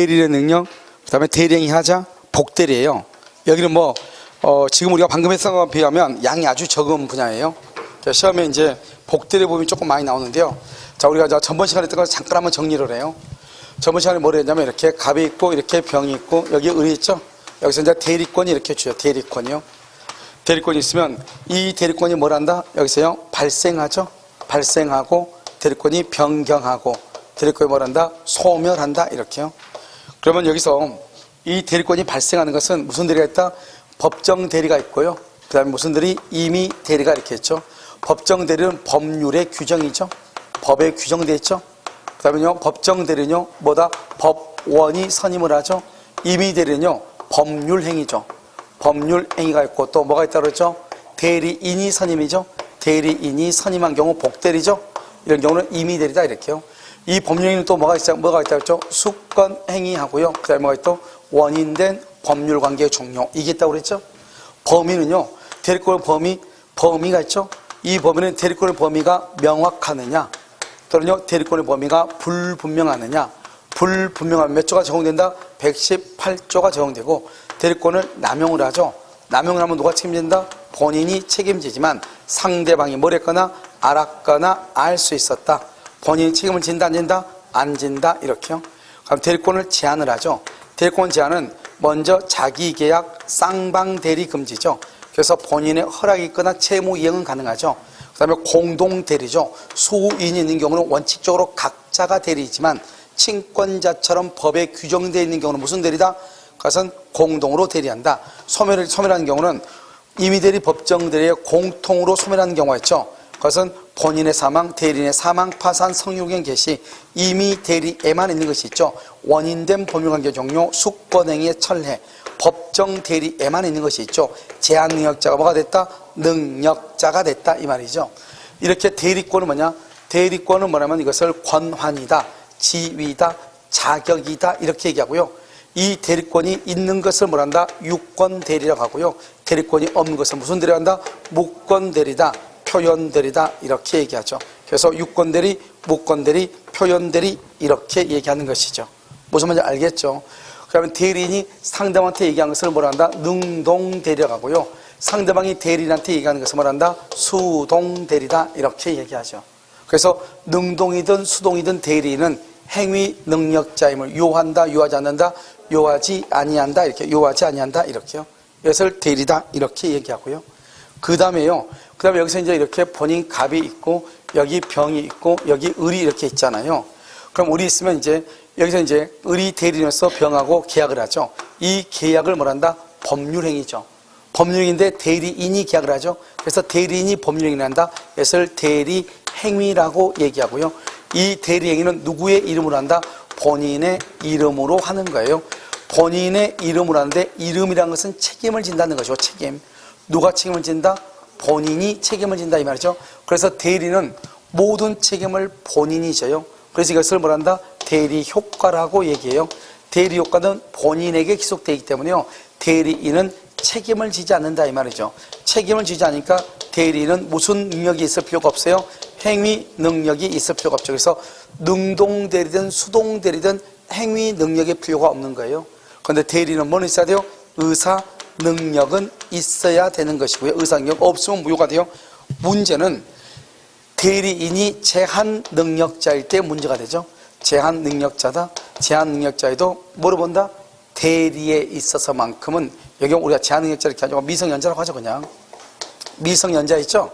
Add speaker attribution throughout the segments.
Speaker 1: 대리의 능력, 그 다음에 대리행위 하자, 복대리예요. 여기는 뭐 어, 지금 우리가 방금 했던 것에 비하면 양이 아주 적은 분야예요. 자, 시험에 이제 복대리 부분이 조금 많이 나오는데요. 자, 우리가 저 전번 시간에 했던 걸 잠깐 한번 정리를 해요. 전번 시간에 뭐를 했냐면 이렇게 갑이 있고 이렇게 병이 있고 여기 을이 있죠. 여기서 이제 대리권이 이렇게 주요. 대리권이요. 대리권이 있으면 이 대리권이 뭘 한다? 여기서요. 발생하죠. 발생하고 대리권이 변경하고 대리권이 뭘 한다? 소멸한다. 이렇게요. 그러면 여기서 이 대리권이 발생하는 것은 무슨 대리가 있다? 법정 대리가 있고요. 그 다음에 무슨 대리? 임의 대리가 이렇게 있죠. 법정 대리는 법률의 규정이죠. 법에 규정되어 있죠. 그 다음에요. 법정 대리는요. 뭐다? 법원이 선임을 하죠. 임의 대리는요. 법률 행위죠. 법률 행위가 있고 또 뭐가 있다고 그랬죠? 대리인이 선임이죠. 대리인이 선임한 경우 복대리죠. 이런 경우는 임의 대리다 이렇게요. 이 법률행위는 또 뭐가 있어 뭐가 있다고 했죠? 수권 행위하고요. 그 다음에 뭐가 있또 원인된 법률 관계의 종료 이게 있다고 그랬죠? 범위는요. 대리권 범위 범위가 있죠. 이 범위는 대리권의 범위가 명확하느냐 또는요 대리권의 범위가 불분명하느냐 불분명하면 몇 조가 적용된다? 118조가 적용되고 대리권을 남용을 하죠. 남용을 하면 누가 책임진다? 본인이 책임지지만 상대방이 뭘 했거나 알았거나 알 수 있었다. 본인이 책임을 진다 안 진다? 안 진다 이렇게요. 그럼 대리권을 제한을 하죠. 대리권 제한은 먼저 자기 계약 쌍방 대리 금지죠. 그래서 본인의 허락이 있거나 채무 이행은 가능하죠. 그 다음에 공동 대리죠. 수인이 있는 경우는 원칙적으로 각자가 대리이지만 친권자처럼 법에 규정되어 있는 경우는 무슨 대리다? 그것은 공동으로 대리한다. 소멸을, 소멸하는 경우는 임의대리 법정대리에 공통으로 소멸하는 경우가 있죠. 그것은 본인의 사망, 대리인의 사망, 파산, 성유경 개시, 임의 대리에만 있는 것이 있죠. 원인된 법률관계 종료, 숙권행위의 철회, 법정 대리에만 있는 것이 있죠. 제한 능력자가 뭐가 됐다? 능력자가 됐다 이 말이죠. 이렇게 대리권은 뭐냐? 대리권은 뭐냐면 이것을 권한이다, 지위다, 자격이다 이렇게 얘기하고요. 이 대리권이 있는 것을 뭐란다? 유권 대리라고 하고요. 대리권이 없는 것을 무슨 대리를 한다? 무권 대리다, 표현 대리다 이렇게 얘기하죠. 그래서 유권 대리, 무권 대리, 표현 대리 이렇게 얘기하는 것이죠. 무슨 말인지 알겠죠? 그러면 대리인이 상대방한테 얘기한 것을 뭐라 한다? 능동 대리라고 하고요. 상대방이 대리인한테 얘기하는 것을 뭐라 한다? 수동 대리다 이렇게 얘기하죠. 그래서 능동이든 수동이든 대리인은 행위 능력자임을 요한다, 요하지 않는다, 요하지 아니한다 이렇게 요하지 아니한다 이렇게요. 이것을 대리다 이렇게 얘기하고요. 그 다음에요. 그 다음에 여기서 이제 이렇게 본인 갑이 있고 여기 병이 있고 여기 을이 이렇게 있잖아요. 그럼 을이 있으면 이제 여기서 이제 을이 대리인으로서 병하고 계약을 하죠. 이 계약을 뭐란다? 법률행위죠. 법률행위인데 대리인이 계약을 하죠. 그래서 대리인이 법률행위를 한다. 이것을 대리행위라고 얘기하고요. 이 대리행위는 누구의 이름으로 한다? 본인의 이름으로 하는 거예요. 본인의 이름으로 하는데 이름이라는 것은 책임을 진다는 거죠. 책임. 누가 책임을 진다? 본인이 책임을 진다 이 말이죠. 그래서 대리는 모든 책임을 본인이 져요. 그래서 이것을 뭐란다? 대리 효과라고 얘기해요. 대리 효과는 본인에게 기속되기 때문에요. 대리인은 책임을 지지 않는다 이 말이죠. 책임을 지지 않으니까 대리인은 무슨 능력이 있을 필요가 없어요. 행위 능력이 있을 필요가 없죠. 그래서 능동 대리든 수동 대리든 행위 능력의 필요가 없는 거예요. 그런데 대리는 뭐는 있어야 돼요? 의사 능력은 있어야 되는 것이고요. 의사 능력 없으면 무효가 돼요. 문제는 대리인이 제한 능력자일 때 문제가 되죠. 제한 능력자다. 제한 능력자에도 뭐를 본다? 대리에 있어서만큼은 여기 우리가 제한 능력자 이렇게 하죠. 미성년자라고 하죠, 그냥. 미성년자 있죠?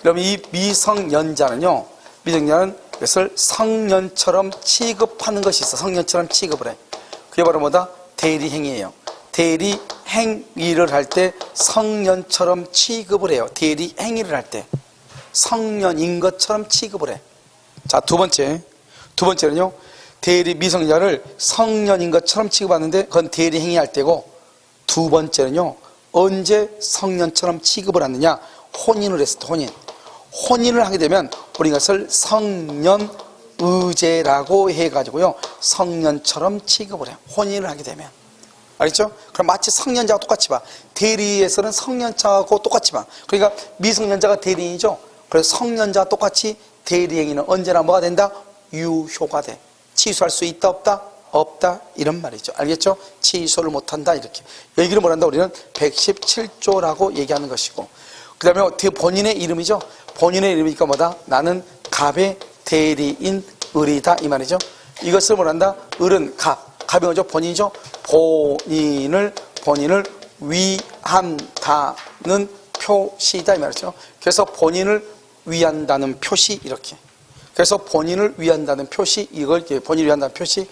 Speaker 1: 그럼 이 미성년자는요, 미성년자는 그것을 성년처럼 취급하는 것이 있어. 성년처럼 취급을 해. 그게 바로 뭐다? 대리행위예요. 대리 행위를 할 때 성년처럼 취급을 해요. 대리 행위를 할 때. 성년인 것처럼 취급을 해. 자, 두 번째. 두 번째는요, 대리 미성년자를 성년인 것처럼 취급하는데 그건 대리 행위 할 때고, 두 번째는요, 언제 성년처럼 취급을 하느냐? 혼인을 했을 때, 혼인. 혼인을 하게 되면 우리 것을 성년 의제라고 해가지고요, 성년처럼 취급을 해요. 혼인을 하게 되면. 알겠죠? 그럼 마치 성년자와 똑같이 봐. 대리에서는 성년자하고 똑같이 봐. 그러니까 미성년자가 대리인이죠? 그래서 성년자와 똑같이 대리행위는 언제나 뭐가 된다? 유효가 돼. 취소할 수 있다, 없다? 없다 이런 말이죠. 알겠죠? 취소를 못한다 이렇게. 여기를 뭐란다 우리는 117조라고 얘기하는 것이고 그 다음에 본인의 이름이죠. 본인의 이름이니까 뭐다? 나는 갑의 대리인 을이다 이 말이죠. 이것을 뭐란다? 을은 갑. 뭐죠? 본인이죠. 본인을 본인을 위한다는 표시다 이 말이죠. 그래서 본인을 위한다는 표시 이렇게. 그래서 본인을 위한다는 표시 이걸 본인을 위한다는 표시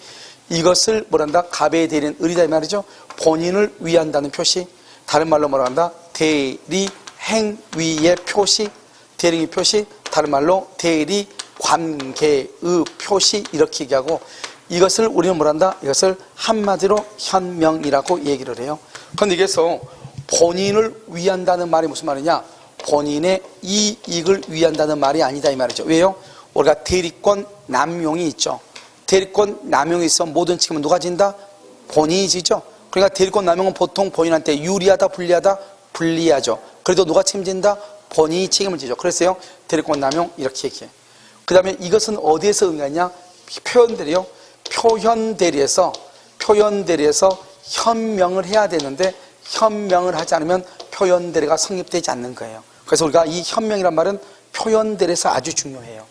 Speaker 1: 이것을 뭐란다? 갑의 대리인 을이다 이 말이죠. 본인을 위한다는 표시 다른 말로 뭐라 한다? 대리 행위의 표시 대리의 표시 다른 말로 대리 관계의 표시 이렇게 얘기하고 이것을 우리는 뭐란다? 이것을 한마디로 현명이라고 얘기를 해요. 그런데 여기서 본인을 위한다는 말이 무슨 말이냐? 본인의 이익을 위한다는 말이 아니다 이 말이죠. 왜요? 우리가 대리권 남용이 있죠. 대리권 남용이 있어 모든 책임은 누가 진다? 본인이 지죠. 그러니까 대리권 남용은 보통 본인한테 유리하다 불리하다 불리하죠. 그래도 누가 책임진다? 본인이 책임을 지죠. 그래서요 대리권 남용 이렇게 얘기해. 그 다음에 이것은 어디에서 응하냐? 표현대리요. 표현 대리에서 표현 대리에서 현명을 해야 되는데 현명을 하지 않으면 표현 대리가 성립되지 않는 거예요. 그래서 우리가 이 현명이란 말은 표현 대리에서 아주 중요해요.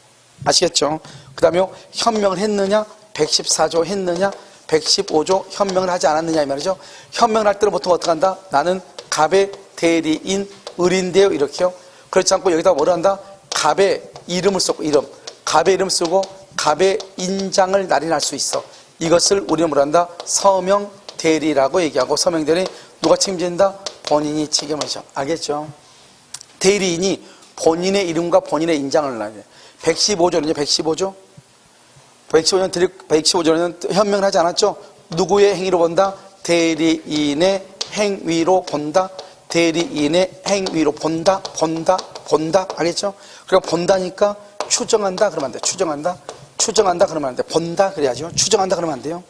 Speaker 1: 아시겠죠? 그 다음에 현명을 했느냐? 114조 했느냐? 115조 현명을 하지 않았느냐 이 말이죠. 현명을 할 때는 보통 어떻게 한다? 나는 갑의 대리인 을인데요 이렇게요. 그렇지 않고 여기다 뭐를 한다? 갑의 이름을 쓰고 이름. 갑의 이름 쓰고 갑의 인장을 날인할 수 있어. 이것을 우리는 뭐라 한다? 서명 대리라고 얘기하고 서명 대리 누가 책임진다? 본인이 책임을 져. 알겠죠? 대리인이 본인의 이름과 본인의 인장을 돼. 115조는요, 115조? 115조, 115조는 현명을 하지 않았죠? 누구의 행위로 본다? 대리인의 행위로 본다? 대리인의 행위로 본다? 본다? 본다? 알겠죠? 그러니까 본다니까 추정한다? 그러면 안 돼. 추정한다? 추정한다? 그러면 안 돼. 본다? 그래야죠. 추정한다? 그러면 안 돼요.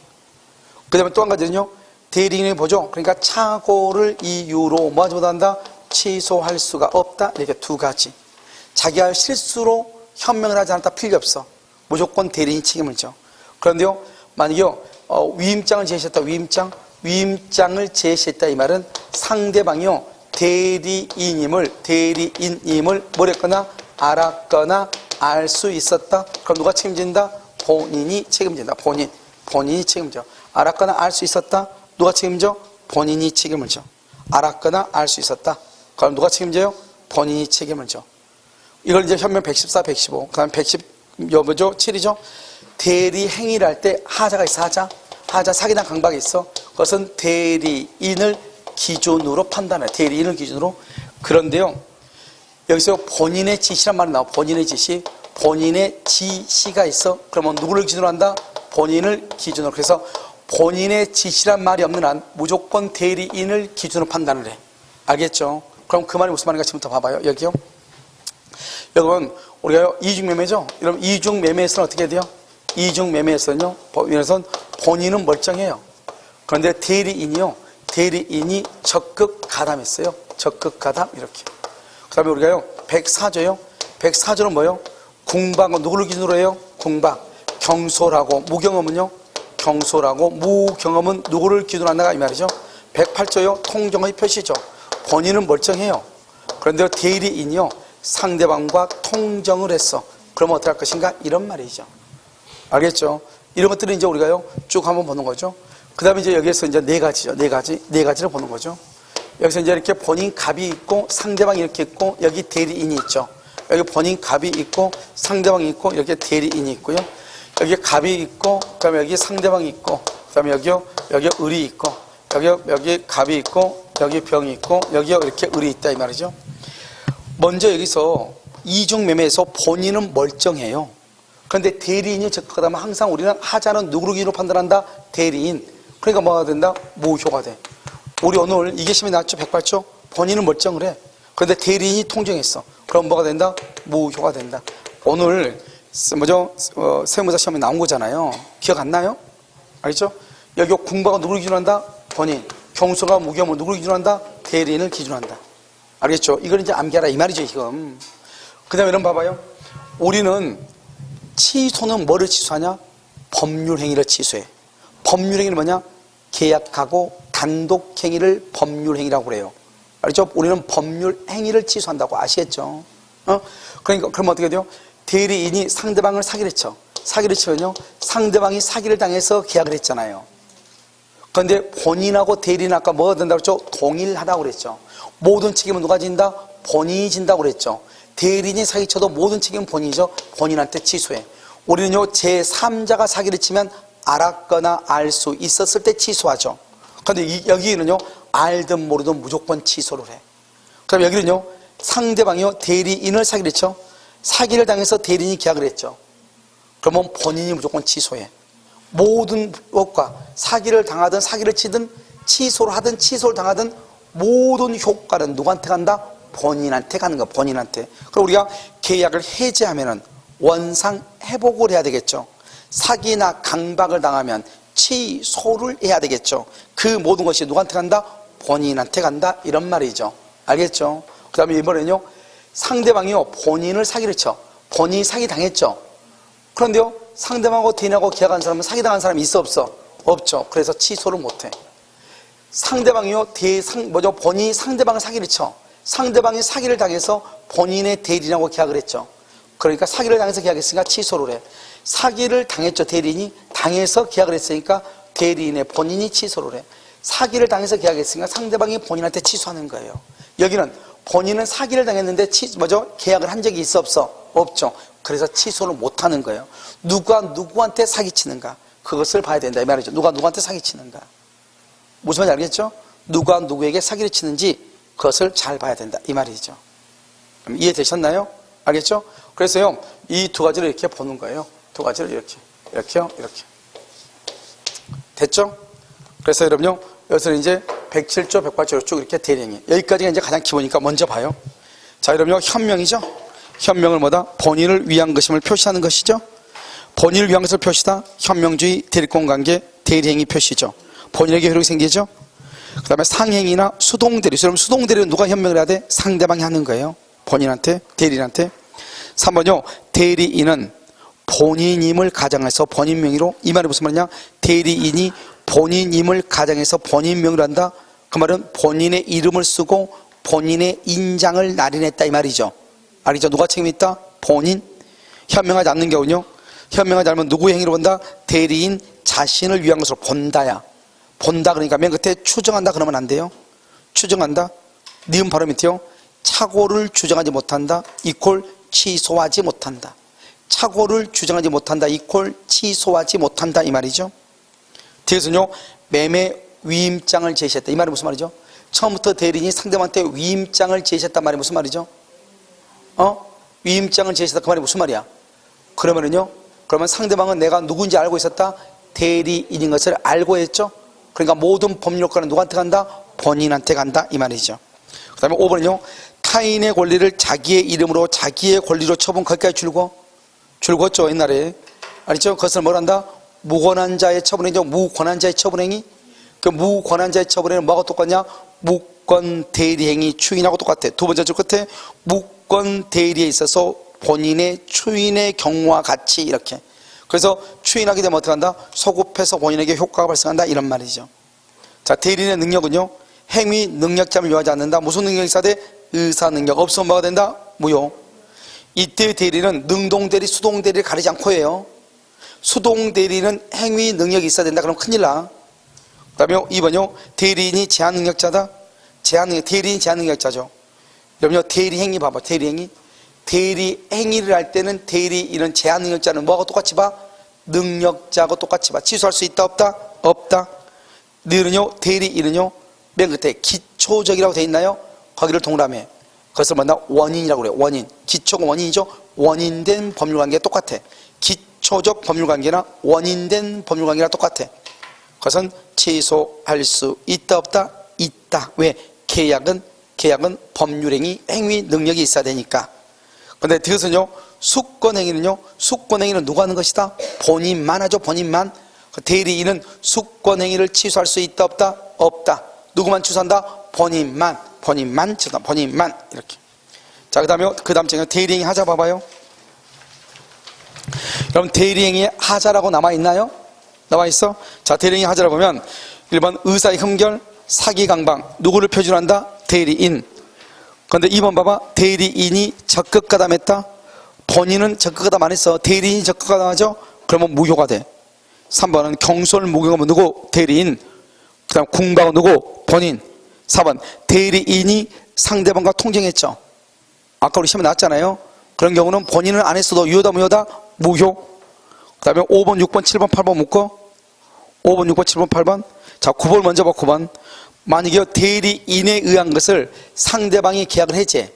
Speaker 1: 그 다음에 또 한 가지는요, 대리인이 보죠? 그러니까 착오를 이유로 뭐 하지 못한다? 취소할 수가 없다? 이렇게 두 가지. 자기가 실수로 현명을 하지 않았다 필요 없어. 무조건 대리인이 책임을 져. 그런데요, 만약에 어, 위임장을 제시했다, 위임장. 위임장을 제시했다 이 말은 상대방이요, 대리인임을, 대리인임을 뭐랬거나 알았거나 알 수 있었다. 그럼 누가 책임진다? 본인이 책임진다. 본인. 본인이 책임져. 알았거나 알 수 있었다. 누가 책임져? 본인이 책임을 져. 알았거나 알 수 있었다. 그럼 누가 책임져요? 본인이 책임을 져. 이걸 이제 현명 114, 115, 그 다음 110, 여보죠? 7이죠? 대리 행위를 할 때 하자가 있어, 하자. 하자, 사기나 강박이 있어. 그것은 대리인을 기준으로 판단해. 대리인을 기준으로. 그런데요, 여기서 본인의 지시란 말이 나와. 본인의 지시. 본인의 지시가 있어. 그러면 누구를 기준으로 한다? 본인을 기준으로. 그래서 본인의 지시란 말이 없는 한 무조건 대리인을 기준으로 판단을 해. 알겠죠? 그럼 그 말이 무슨 말인가 지금부터 봐봐요. 여기요. 여러분, 우리가 이중매매죠? 여러분, 이중매매에서는 어떻게 돼요? 이중매매에서는요, 법인에서는 본인은 멀쩡해요. 그런데 대리인이요, 대리인이 적극 가담했어요. 적극 가담, 이렇게. 그 다음에 우리가요, 104조요. 104조는 뭐예요? 궁방은 누구를 기준으로 해요? 궁방. 경솔하고, 무경험은요? 경솔하고, 무경험은 누구를 기준으로 한다가 이 말이죠? 108조요, 통정의 표시죠. 본인은 멀쩡해요. 그런데 대리인이요, 상대방과 통정을 했어. 그러면 어떻게 할 것인가? 이런 말이죠. 알겠죠? 이런 것들은 이제 우리가요, 쭉 한번 보는 거죠. 그 다음에 이제 여기에서 이제 네 가지죠. 네 가지, 네 가지를 보는 거죠. 여기서 이제 이렇게 본인 갑이 있고, 상대방이 이렇게 있고, 여기 대리인이 있죠. 여기 본인 갑이 있고, 상대방이 있고, 이렇게 대리인이 있고요. 여기 갑이 있고, 그 다음에 여기 상대방이 있고, 그 다음에 여기요, 여기 을이 있고, 여기, 여기 갑이 있고, 여기 병이 있고, 여기 이렇게 을이 있다, 이 말이죠. 먼저 여기서 이중 매매에서 본인은 멀쩡해요. 그런데 대리인이 적극하다면 항상 우리는 하자는 누구를 기로 판단한다? 대리인. 그러니까 뭐가 된다? 무효가 돼. 우리 오늘 이계심이 나왔죠? 108조? 본인은 멀쩡을 해. 그런데 대리인이 통정했어. 그럼 뭐가 된다? 무효가 된다. 오늘 뭐죠? 어, 세무사 시험에 나온 거잖아요. 기억 안 나요? 알겠죠? 여기 공부가 누구를 기준한다? 본인. 경소가 무겸은 누구를 기준한다? 대리인을 기준한다. 알겠죠? 이걸 이제 암기하라 이 말이죠 지금. 그 다음에 이런 봐봐요. 우리는 취소는 뭐를 취소하냐? 법률 행위를 취소해. 법률행위는 뭐냐? 계약하고 단독행위를 법률행위라고 그래요. 알죠? 우리는 법률 행위를 취소한다고 아시겠죠? 어? 그러니까, 그럼 어떻게 돼요? 대리인이 상대방을 사기를 쳐. 사기를 치면요. 상대방이 사기를 당해서 계약을 했잖아요. 그런데 본인하고 대리인 아까 뭐가 된다고 그랬죠? 동일하다고 그랬죠. 모든 책임은 누가 진다? 본인이 진다고 그랬죠. 대리인이 사기쳐도 모든 책임은 본인이죠. 본인한테 취소해. 우리는요, 제3자가 사기를 치면 알았거나 알 수 있었을 때 취소하죠. 그런데 이- 여기는요, 알든 모르든 무조건 취소를 해. 그럼 여기는요, 상대방이요, 대리인을 사기를 쳐. 사기를 당해서 대리인이 계약을 했죠. 그러면 본인이 무조건 취소해. 모든 것과 사기를 당하든 사기를 치든 취소를 하든 취소를 당하든 모든 효과는 누구한테 간다? 본인한테 가는 거야, 본인한테. 그럼 우리가 계약을 해지하면은 원상 회복을 해야 되겠죠. 사기나 강박을 당하면 취소를 해야 되겠죠. 그 모든 것이 누구한테 간다? 본인한테 간다. 이런 말이죠. 알겠죠? 그 다음에 이번에는요, 상대방이요, 본인을 사기를 쳐. 본인이 사기 당했죠. 그런데요, 상대방하고 대인하고 계약한 사람은 사기당한 사람이 있어 없어? 없죠. 그래서 취소를 못해. 상대방이요, 대상, 뭐죠? 본인이 상대방을 사기를 쳐. 상대방이 사기를 당해서 본인의 대리인하고 계약을 했죠. 그러니까 사기를 당해서 계약했으니까 취소를 해. 사기를 당했죠, 대리인이. 당해서 계약을 했으니까 대리인의 본인이 취소를 해. 사기를 당해서 계약했으니까 상대방이 본인한테 취소하는 거예요. 여기는 본인은 사기를 당했는데 치, 뭐죠? 계약을 한 적이 있어 없어? 없죠. 그래서 취소를 못 하는 거예요. 누가 누구한테 사기치는가? 그것을 봐야 된다 이 말이죠. 누가 누구한테 사기치는가? 무슨 말인지 알겠죠? 누가 누구에게 사기를 치는지 그것을 잘 봐야 된다 이 말이죠. 그럼 이해되셨나요? 알겠죠? 그래서요 이 두 가지를 이렇게 보는 거예요. 두 가지를 이렇게 이렇게요 이렇게 됐죠? 그래서 여러분요 여기서 이제 107조 108조로 쭉 이렇게 대령이 여기까지가 이제 가장 기본이니까 먼저 봐요. 자 여러분요 현명이죠? 현명을 뭐다? 본인을 위한 것임을 표시하는 것이죠. 본인을 위한 것을 표시다. 현명주의, 대립공관계, 대리행위 표시죠. 본인에게 효력이 생기죠. 그 다음에 상행이나 수동대리. 그럼 수동대리는 누가 현명을 해야 돼? 상대방이 하는 거예요. 본인한테, 대리인한테. 3번요. 대리인은 본인임을 가정해서 본인 명의로 이 말이 무슨 말이냐? 대리인이 본인임을 가정해서 본인 명의로 한다. 그 말은 본인의 이름을 쓰고 본인의 인장을 날인했다 이 말이죠. 알겠죠? 누가 책임이 있다? 본인. 현명하지 않는 경우는요. 현명하지 않으면 누구의 행위로 본다? 대리인 자신을 위한 것으로 본다야. 본다 그러니까 맨 끝에 추정한다 그러면 안 돼요. 추정한다. 니은 바로 밑에요. 착오를 주장하지 못한다. 이콜 취소하지 못한다. 착오를 주장하지 못한다. 이콜 취소하지 못한다. 이 말이죠. 뒤에서는요. 매매 위임장을 제시했다. 이 말이 무슨 말이죠? 처음부터 대리인이 상대방한테 위임장을 제시했단 말이 무슨 말이죠? 어? 위임장을 제시했다. 그 말이 무슨 말이야? 그러면은요. 그러면 상대방은 내가 누군지 알고 있었다. 대리인인 것을 알고 했죠. 그러니까 모든 법률권은 누구한테 간다? 본인한테 간다. 이 말이죠. 그 다음에 5번은요. 타인의 권리를 자기의 이름으로 자기의 권리로 처분 거기까지 줄고 줄궜죠 옛날에 알죠? 그것을 뭘한다? 무권한 자의 처분행위죠. 무권한 자의 처분행위. 그 무권한 자의 처분행위는 뭐가 똑같냐? 무권 대리행위 추인하고 똑같아. 두 번째 줄 끝에 무권 대리에 있어서 본인의 추인의 경우와 같이 이렇게. 그래서 추인하게 되면 어떻게 한다? 소급해서 본인에게 효과가 발생한다 이런 말이죠. 자 대리인의 능력은요. 행위 능력자를 요하지 않는다. 무슨 능력이 있어야 돼? 의사 능력 없으면 뭐가 된다? 무효. 이때 대리는 능동 대리, 수동 대리를 가리지 않고 해요. 수동 대리는 행위 능력이 있어야 된다. 그럼 큰일 나. 그 다음에 2번요. 대리인이 제한 능력자다. 제한 능력, 대리인 제한 능력자죠. 여러분요, 대리 행위 봐봐. 대리 행위. 대리 행위를 할 때는 대리인은 제한 능력자는 뭐하고 똑같이 봐? 능력자하고 똑같이 봐. 취소할 수 있다, 없다? 없다. 너는요, 대리인은요, 맨 끝에 기초적이라고 돼 있나요? 거기를 동그라미. 그것을 뭐냐? 원인이라고 그래요. 원인. 기초가 원인이죠? 원인된 법률관계 똑같아. 기 초적 법률관계나 원인된 법률관계랑 똑같아. 그것은 취소할 수 있다, 없다? 있다. 왜? 계약은, 계약은 법률행위, 행위 능력이 있어야 되니까. 근데 그것은요, 수권행위는요, 수권행위는 누가 하는 것이다? 본인만 하죠, 본인만. 그 대리인은 수권행위를 취소할 수 있다, 없다? 없다. 누구만 취소한다? 본인만, 본인만 본인만. 이렇게. 자, 그 다음에, 그 다음 장에 대리행위 하자 봐봐요. 여러분, 대리행위 하자라고 남아있나요? 나와 있어? 자, 대리인이 하자라 보면 1번 의사의 흠결, 사기 강방, 누구를 표준 한다? 대리인. 그런데 2번 봐봐. 대리인이 적극 가담했다. 본인은 적극 가담 안 했어. 대리인이 적극 가담하죠? 그러면 무효가 돼. 3번은 경솔 무효가 누구? 대리인. 그 다음 궁방은 누구? 본인. 4번 대리인이 상대방과 통쟁했죠. 아까 우리 시험에 나왔잖아요. 그런 경우는 본인은 안 했어도 유효다 무효다? 무효. 그 다음에 5번, 6번, 7번, 8번 묶어. 5번, 6번, 7번, 8번. 자, 9번 먼저 봐, 9번. 만약에 대리인에 의한 것을 상대방이 계약을 해제.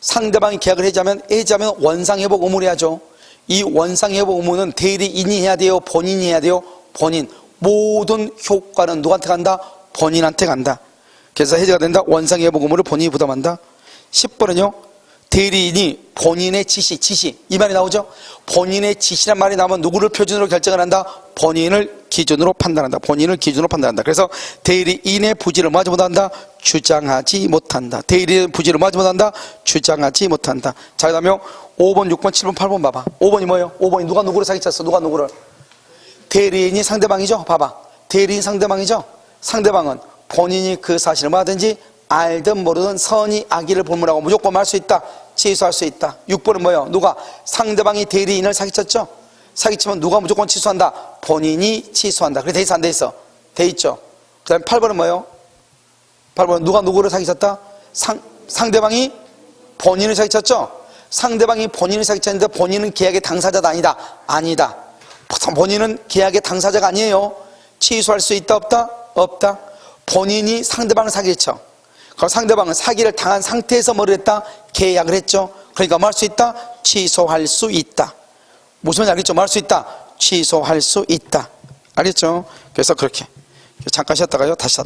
Speaker 1: 상대방이 계약을 해제하면, 해제하면 원상회복 의무를 해야죠. 이 원상회복 의무는 대리인이 해야 돼요? 본인이 해야 돼요? 본인. 모든 효과는 누구한테 간다? 본인한테 간다. 그래서 해제가 된다? 원상회복 의무를 본인이 부담한다. 10번은요, 대리인이 본인의 지시, 지시, 이 말이 나오죠? 본인의 지시란 말이 나오면 누구를 표준으로 결정을 한다? 본인을 기준으로 판단한다. 본인을 기준으로 판단한다. 그래서 대리인의 부지를 뭐하지 못한다? 주장하지 못한다. 대리인의 부지를 뭐하지 못한다? 주장하지 못한다. 자, 그 다음에 5번, 6번, 7번, 8번 봐봐. 5번이 뭐예요? 5번이 누가 누구를 사기쳤어? 누가 누구를? 대리인이 상대방이죠? 봐봐. 대리인 상대방이죠? 상대방은 본인이 그 사실을 뭐하든지 알든 모르든 선이 악의를 볼문하고 무조건 말수 있다. 취소할 수 있다. 6번은 뭐예요? 누가? 상대방이 대리인을 사기쳤죠? 사기치면 누가 무조건 취소한다? 본인이 취소한다. 그래 돼 있어 안 돼 있어? 돼 있죠. 그 다음에 8번은 뭐예요? 8번은 누가 누구를 사기쳤다? 상, 상대방이 본인을 사기쳤죠? 상대방이 본인을 사기쳤는데 본인은 계약의 당사자가 아니다. 아니다. 본인은 계약의 당사자가 아니에요. 취소할 수 있다 없다? 없다. 본인이 상대방을 사기쳐. 그럼 상대방은 사기를 당한 상태에서 뭐를 했다? 계약을 했죠. 그러니까 뭐 할 수 있다? 취소할 수 있다. 무슨 말인지 알겠죠? 뭐 할 수 있다? 취소할 수 있다. 알겠죠? 그래서 그렇게. 잠깐 쉬었다가요. 다시.